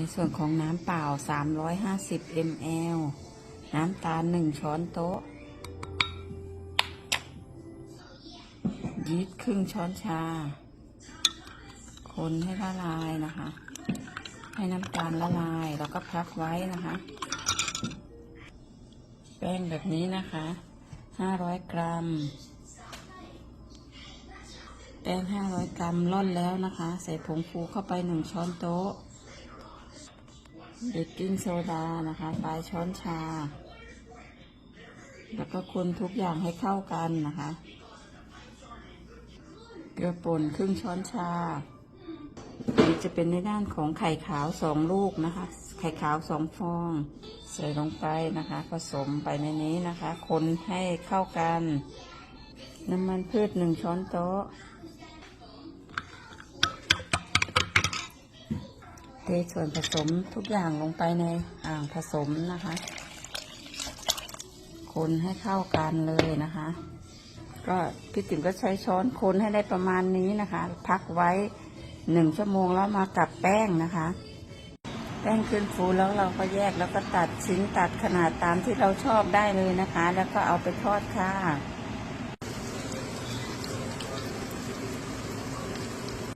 ในส่วนของน้ำเปล่า 350 ml น้ำตาล 1 ช้อนโต๊ะ ยีสต์ครึ่งช้อนชา คนให้ละลายนะคะ ให้น้ำตาลละลาย แล้วก็พักไว้นะคะ แป้งแบบนี้นะคะ 500 กรัม แป้ง 500 กรัมร่อนแล้วนะคะ ใส่ผงฟูเข้าไป 1 ช้อนโต๊ะ เบกกิ้งโซดานะคะปลายช้อนชา แล้วก็คนทุกอย่างให้เข้ากันนะคะ เกลือป่นครึ่งช้อนชานี่จะเป็นในด้านของไข่ขาวสองลูกนะคะ ไข่ขาวสองฟอง ใส่ลงไปนะคะ ผสมไปในนี้นะคะ คนให้เข้ากัน น้ำมันพืชหนึ่งช้อนโต๊ะ ทส่วนผสมทุกอย่างลงไปในอ่างผสมนะคะ คนให้เข้ากันเลยนะคะ ก็พี่ติ๋มก็ใช้ช้อนคนให้ได้ประมาณนี้นะคะ พักไว้หนึ่งชั่วโมงแล้วมากับแป้งนะคะ แป้งขึ้นฟูแล้วเราก็แยกแล้วก็ตัดชิ้นตัดขนาดตามที่เราชอบได้เลยนะคะ แล้วก็เอาไปทอดค่ะ